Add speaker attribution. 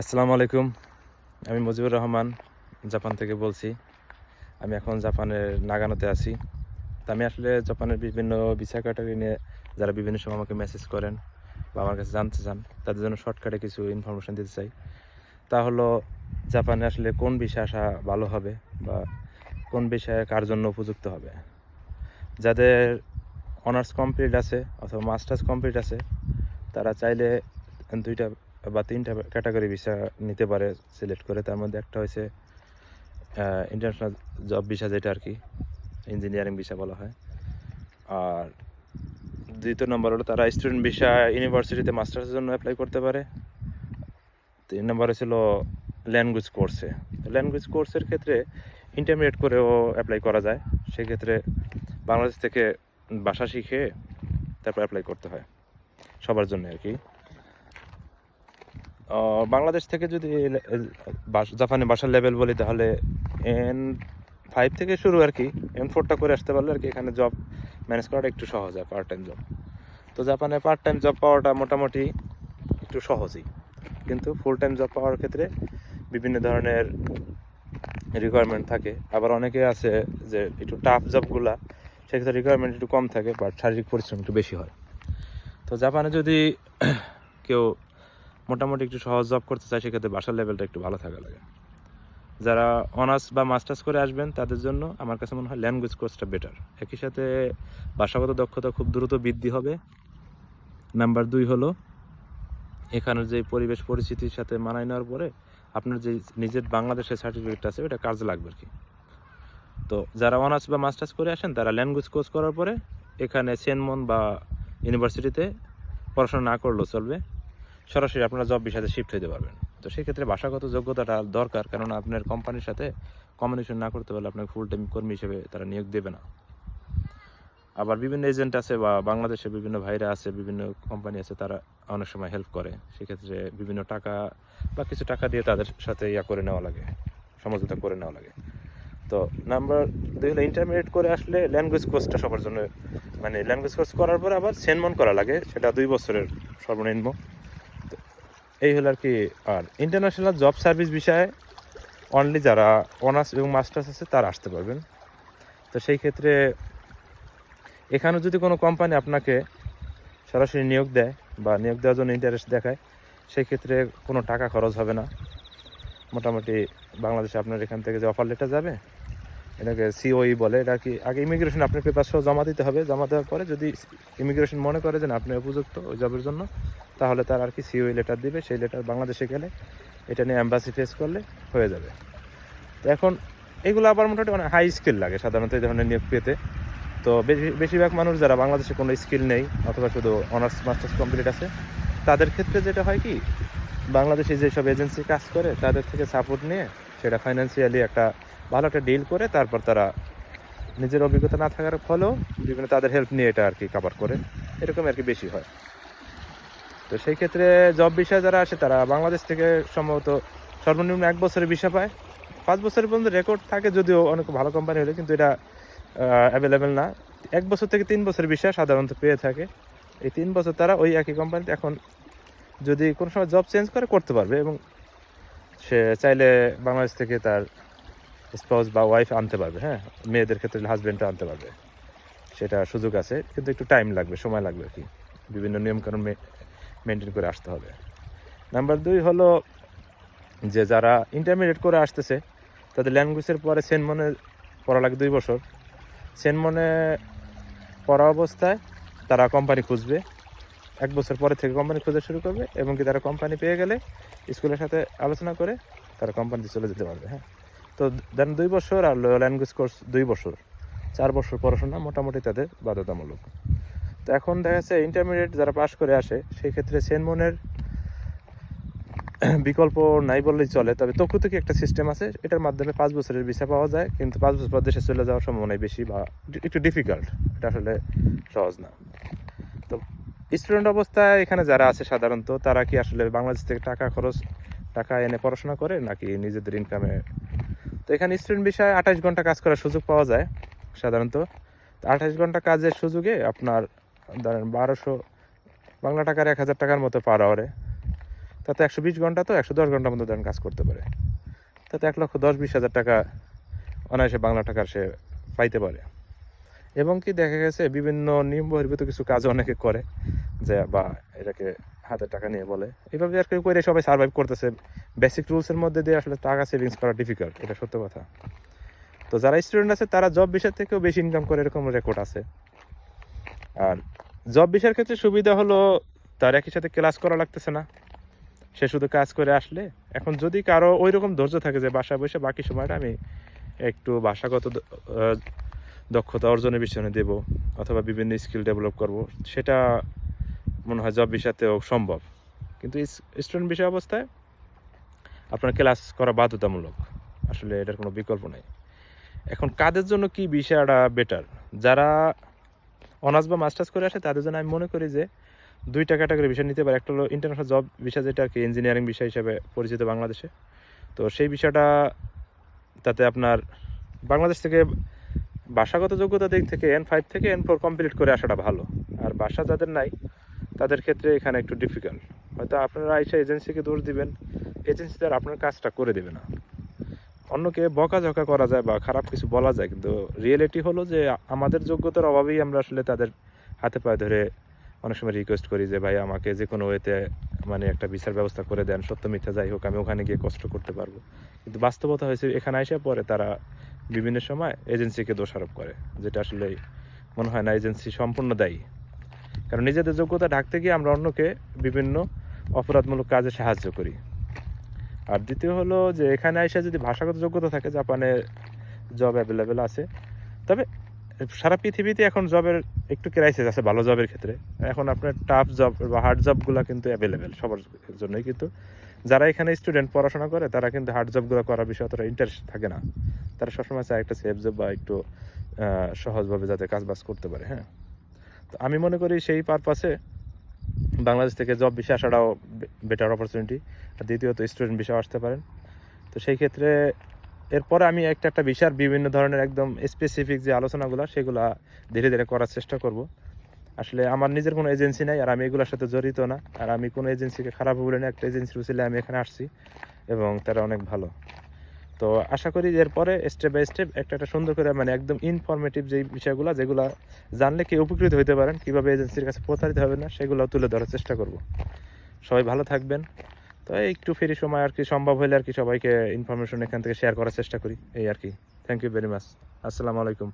Speaker 1: আসসালামু আলাইকুম। আমি মুজিবুর রহমান, জাপান থেকে বলছি। আমি এখন জাপানের নাগানোতে আছি। তা আমি আসলে জাপানের বিভিন্ন ভিসা ক্যাটাগরি নিয়ে যারা বিভিন্ন সময় আমাকে মেসেজ করেন বা আমার কাছে জানতে চান, তাদের জন্য শর্টকাটে কিছু ইনফরমেশন দিতে চাই। তা হলো, জাপানে আসলে কোন বিষয় আসা ভালো হবে বা কোন বিষয়ে কার জন্য উপযুক্ত হবে? যাদের অনার্স কমপ্লিট আছে অথবা মাস্টার্স কমপ্লিট আছে, তারা চাইলে দুইটা বা তিনটা ক্যাটাগরি ভিসা নিতে পারে সিলেক্ট করে। তার মধ্যে একটা হয়েছে ইন্টারন্যাশনাল জব ভিসা যেটা আর কি ইঞ্জিনিয়ারিং ভিসা বলা হয়। আর দ্বিতীয় নম্বর হলো তারা স্টুডেন্ট ভিসা ইউনিভার্সিটিতে মাস্টার্সের জন্য অ্যাপ্লাই করতে পারে। তিন নম্বর হয়েছিল ল্যাঙ্গুয়েজ কোর্সে ল্যাঙ্গুয়েজ কোর্সের ক্ষেত্রে ইন্টারমিডিয়েট করেও অ্যাপ্লাই করা যায়। সেক্ষেত্রে বাংলাদেশ থেকে ভাষা শিখে তারপর অ্যাপ্লাই করতে হয়, সবার জন্য আর কি। বাংলাদেশ থেকে যদি জাপানি ভাষার লেভেল বলি, তাহলে এন ফাইভ থেকে শুরু আর কি এন ফোরটা করে আসতে পারলে আর কি, এখানে জব ম্যানেজ করাটা একটু সহজ হয় পার্ট টাইম জব তো জাপানে পার্ট টাইম জব পাওয়াটা মোটামুটি একটু সহজই। কিন্তু ফুল টাইম জব পাওয়ার ক্ষেত্রে বিভিন্ন ধরনের রিকোয়ারমেন্ট থাকে। আবার অনেকে আছে যে একটু টাফ জবগুলা সেক্ষেত্রে রিকোয়ারমেন্ট একটু কম থাকে বাট শারীরিক পরিশ্রম একটু বেশি হয়। তো জাপানে যদি কেউ মোটামুটি একটু সহজ জব করতে চায়, সেক্ষেত্রে বাসার লেভেলটা একটু ভালো থাকা লাগে। যারা অনার্স বা মাস্টার্স করে আসবেন, তাদের জন্য আমার কাছে মনে হয় ল্যাঙ্গুয়েজ কোর্সটা বেটার একই সাথে ভাষাগত দক্ষতা খুব দ্রুত বৃদ্ধি হবে। নাম্বার দুই হলো, এখানের যে পরিবেশ পরিস্থিতির সাথে মানায় নেওয়ার পরে আপনার যে নিজের বাংলাদেশের সার্টিফিকেট আছে, ওটা কাজে লাগবে আর কি। তো যারা অনার্স বা মাস্টার্স করে আসেন, তারা ল্যাঙ্গুয়েজ কোর্স করার পরে এখানে সেনমন বা ইউনিভার্সিটিতে পড়াশোনা না করলেও চলবে। সরাসরি আপনারা জব বিষয়ে শিফট হতে পারবেন। তো সেক্ষেত্রে ভাষাগত যোগ্যতাটা দরকার কারণ আপনার কোম্পানির সাথে কমিউনিকেশন না করতে পারলে আপনাকে ফুল টাইম কর্মী হিসেবে তারা নিয়োগ দেবে না। আবার বিভিন্ন এজেন্ট আছে বা বাংলাদেশে বিভিন্ন ভাইরা আছে, বিভিন্ন কোম্পানি আছে, তারা অনেক সময় হেল্প করে। সেক্ষেত্রে বিভিন্ন টাকা বা কিছু টাকা দিয়ে তাদের সাথে ইয়া করে নেওয়া লাগে, সমঝোতা করে নেওয়া লাগে। তো নাম্বার দুই হলো ইন্টারমিডিয়েট করে আসলে ল্যাঙ্গুয়েজ কোর্সটা সবার জন্য মানে ল্যাঙ্গুয়েজ কোর্স করার পরে আবার সেনমন করা লাগে, সেটা দুই বছরের সর্বনিম্ন। এই হলো আর কি, আর ইন্টারন্যাশনাল জব সার্ভিস বিষয়ে অনলি যারা অনার্স এবং মাস্টার্স আছে তারা আসতে পারবেন। তো সেই ক্ষেত্রে এখানে যদি কোনো কোম্পানি আপনাকে সরাসরি নিয়োগ দেয় বা নিয়োগ দেওয়ার জন্য ইন্টারেস্ট দেখায়, সেই ক্ষেত্রে কোনো টাকা খরচ হবে না। মোটামুটি বাংলাদেশে আপনার এখান থেকে যে অফার লেটার যাবে, এটাকে সিওই বলে, এটা কি আগে ইমিগ্রেশন আপনার পেপার সহ জমা দিতে হবে। জমা দেওয়ার পরে যদি ইমিগ্রেশন মনে করে যে আপনি উপযুক্ত ওই জবের জন্য তাহলে তার আর কি সিওই লেটার দিবে, সেই লেটার বাংলাদেশে গেলে এটা নিয়ে অ্যাম্বাসি ফেস করলে হয়ে যাবে। তো এখন এগুলো আবার মোটামুটি অনেক হাই স্কিল লাগে, সাধারণত এই ধরনের নিয়োগ পেতে। তো বেশি- বেশিরভাগ মানুষ যারা বাংলাদেশে কোনো স্কিল নেই, অথবা শুধু অনার্স মাস্টার্স কমপ্লিট আছে, তাদের ক্ষেত্রে যেটা হয় কি, বাংলাদেশে যেসব এজেন্সি কাজ করে, তাদের থেকে সাপোর্ট নিয়ে সেটা ফাইন্যান্সিয়ালি একটা ভালো একটা ডিল করে, তারপর তারা নিজের অভিজ্ঞতা না থাকার ফলেও বিভিন্ন তাদের হেল্প নিয়ে এটা আর কি কাভার করে। এরকম আর কি বেশি হয়। তো সেই ক্ষেত্রে জব বিষয়ে যারা আসে, তারা বাংলাদেশ থেকে সম্ভবত সর্বনিম্ন এক বছরের বিষয় পায়। পাঁচ বছরের পর্যন্ত রেকর্ড থাকে যদিও অনেক ভালো কোম্পানি হলে, কিন্তু এটা অ্যাভেলেবেল না। এক বছর থেকে তিন বছরের বিষয় সাধারণত পেয়ে থাকে। এই তিন বছর তারা ওই একই কোম্পানিতে এখন যদি কোনো সময় জব চেঞ্জ করে, করতে পারবে এবং সে চাইলে বাংলাদেশ থেকে তার স্পাউস বা ওয়াইফ আনতে পারবে হ্যাঁ? মেয়েদের ক্ষেত্রে হাজব্যান্ডটা আনতে পারবে। সেটা সুযোগ আছে, কিন্তু একটু টাইম লাগবে, সময় লাগবে আর কি। বিভিন্ন নিয়মকানুন মেনটেন করে আসতে হবে। নাম্বার দুই হলো যে যারা ইন্টারমিডিয়েট করে আসতেছে, তাদের ল্যাঙ্গুয়েজের পরে সেনমনে পড়া লাগে দুই বছর। সেনমনে পড়া অবস্থায় তারা কোম্পানি খুঁজবে, এক বছর পরে থেকে কোম্পানি খোঁজা শুরু করবে এবং কি তারা কোম্পানি পেয়ে গেলে স্কুলের সাথে আলোচনা করে তারা কোম্পানিতে চলে যেতে পারবে হ্যাঁ। তো দেন দুই বছর আর ল্যাঙ্গুয়েজ কোর্স দুই বছর। চার বছর পড়াশোনা মোটামুটি তাদের বাধ্যতামূলক। তো এখন দেখা যাচ্ছে ইন্টারমিডিয়েট যারা পাশ করে আসে সেই ক্ষেত্রে সেনমনের বিকল্প নাই বললেই চলে। তবে তকু থেকে একটা সিস্টেম আছে, এটার মাধ্যমে পাঁচ বছরের ভিসা পাওয়া যায়, কিন্তু পাঁচ বছর পর দেশে চলে যাওয়ার সম্ভাবনাই বেশি বা একটু ডিফিকাল্ট এটা আসলে সহজ না। তো স্টুডেন্ট অবস্থায় এখানে যারা আছে সাধারণত, তারা কি আসলে বাংলাদেশ থেকে টাকা খরচ, টাকা এনে পড়াশোনা করে, নাকি নিজেদের ইনকামে তো এখানে স্টুডেন্ট বিষয়ে আঠাশ ঘণ্টা কাজ করার সুযোগ পাওয়া যায় সাধারণত। আঠাশ ঘণ্টা কাজের সুযোগে আপনার ধরেন বারোশো, বাংলা টাকার এক হাজার টাকার মতো পার আওয়ারে তাতে একশো বিশ ঘণ্টা তো একশো দশ ঘণ্টার মধ্যে ধরেন কাজ করতে পারে। তাতে এক লক্ষ দশ বিশ হাজার টাকা অনায়াসে বাংলা টাকার সে পাইতে পারে। এবং কি দেখা গেছে, বিভিন্ন নিয়ম বহির্ভূত কিছু কাজ অনেকে করে, যে বা এটাকে হাতে টাকা নিয়ে বলে। এইভাবে আর কি করে সবাই সার্ভাইভ করতেছে। বেসিক রুলসের মধ্যে দিয়ে আসলে টাকা সেভিংস করা ডিফিকাল্ট এটা সত্য কথা। তো যারা স্টুডেন্ট আছে, তারা জব বিষয় থেকেও বেশি ইনকাম করে এরকম রেকর্ড আছে। আর জব বিষয়ের ক্ষেত্রে সুবিধা হলো তার একই সাথে ক্লাস করা লাগতেছে না। সে শুধু কাজ করে আসলে। এখন যদি কারও ওই রকম ধৈর্য থাকে যে বাসায় বসে বাকি সময়টা আমি একটু ভাষাগত দক্ষতা অর্জনের পিছনে দেব অথবা বিভিন্ন স্কিল ডেভেলপ করব, সেটা মনে হয় জব বিষয়তেও সম্ভব। কিন্তু স্টুডেন্ট বিষয় অবস্থায় আপনার ক্লাস করা বাধ্যতামূলক। আসলে এটার কোনো বিকল্প নেই। এখন কাদের জন্য কি বিষয়টা বেটার যারা অনার্স বা মাস্টার্স করে আসে, তাদের জন্য আমি মনে করি যে দুইটা ক্যাটাগরি বিষয় নিতে পারে। একটা হলো ইন্টারন্যাশনাল জব বিষয়, যেটা আর কি ইঞ্জিনিয়ারিং বিষয় হিসেবে পরিচিত বাংলাদেশে। তো সেই বিষয়টা তাতে আপনার বাংলাদেশ থেকে ভাষাগত যোগ্যতা দিক থেকে এন ফাইভ থেকে এন ফোর কমপ্লিট করে আসাটা ভালো। আর ভাষা যাদের নাই, তাদের ক্ষেত্রে এখানে একটু ডিফিকাল্ট হয়তো আপনারা এসে এজেন্সিকে দোষ দিবেন এজেন্সি তার আপনার কাজটা করে দেবে না। অন্যকে বকাঝকা করা যায় বা খারাপ কিছু বলা যায়, কিন্তু রিয়েলিটি হলো যে আমাদের যোগ্যতার অভাবেই আমরা আসলে তাদের হাতে পায়ে ধরে অনেক সময় রিকোয়েস্ট করি যে, ভাই, আমাকে যে কোনো ওয়েতে মানে একটা বিচার ব্যবস্থা করে দেন, সত্য মিথ্যা যাই হোক, আমি ওখানে গিয়ে কষ্ট করতে পারব। কিন্তু বাস্তবতা হয়েছে, এখানে এসে পরে তারা বিভিন্ন সময় এজেন্সিকে দোষারোপ করে, যেটা আসলে মনে হয় না এজেন্সি সম্পূর্ণ দায়ী। কারণ নিজেদের যোগ্যতা ঢাকতে গিয়ে আমরা অন্যকে বিভিন্ন অপরাধমূলক কাজে সাহায্য করি। আর দ্বিতীয় হলো যে এখানে এসে যদি ভাষাগত যোগ্যতা থাকে, জাপানে জব অ্যাভেলেবেল আছে। তবে সারা পৃথিবীতে এখন জবের একটু ক্রাইসিস আছে ভালো জবের ক্ষেত্রে। এখন আপনার টাফ জব বা হার্ড জবগুলো কিন্তু অ্যাভেলেবেল সবার জন্যই কিন্তু। যারা এখানে স্টুডেন্ট পড়াশোনা করে, তারা কিন্তু হার্ড জবগুলো করার বিষয়ে অতটা ইন্টারেস্ট থাকে না। তারা সবসময় চায় একটা সেফ জব বা একটু সহজভাবে যাতে কাজ বাজ করতে পারে হ্যাঁ। তো আমি মনে করি সেই পারপাসে বাংলাদেশ থেকে জব বিষয়ে আসাটাও বেটার অপরচুনিটি আর দ্বিতীয়ত স্টুডেন্ট বিষয় আসতে পারেন। তো সেই ক্ষেত্রে এরপরে আমি একটা একটা বিষয়ের বিভিন্ন ধরনের একদম স্পেসিফিক যে আলোচনাগুলো, সেগুলা ধীরে ধীরে করার চেষ্টা করব। আসলে আমার নিজের কোনো এজেন্সি নাই, আর আমি এগুলোর সাথে জড়িত না। আর আমি কোনো এজেন্সিকে খারাপ বলে না, একটা এজেন্সির উচিলে আমি এখানে আসছি। এবং তারা অনেক ভালো। তো আশা করি এরপরে স্টেপ বাই স্টেপ একটা একটা সুন্দর করে মানে একদম ইনফরমেটিভ যে বিষয়গুলো, যেগুলো জানলে কি উপকৃত হতে পারেন, কীভাবে এজেন্সির কাছে প্রতারিত হবে না সেগুলো তুলে ধরার চেষ্টা করব। সবাই ভালো থাকবেন। তো একটু ফেরি সময় আর কি, সম্ভব হলে আর কি সবাইকে ইনফরমেশন এখান থেকে শেয়ার করার চেষ্টা করি, এই আর কি। থ্যাংক ইউ ভেরি মাচ আসসালামু আলাইকুম।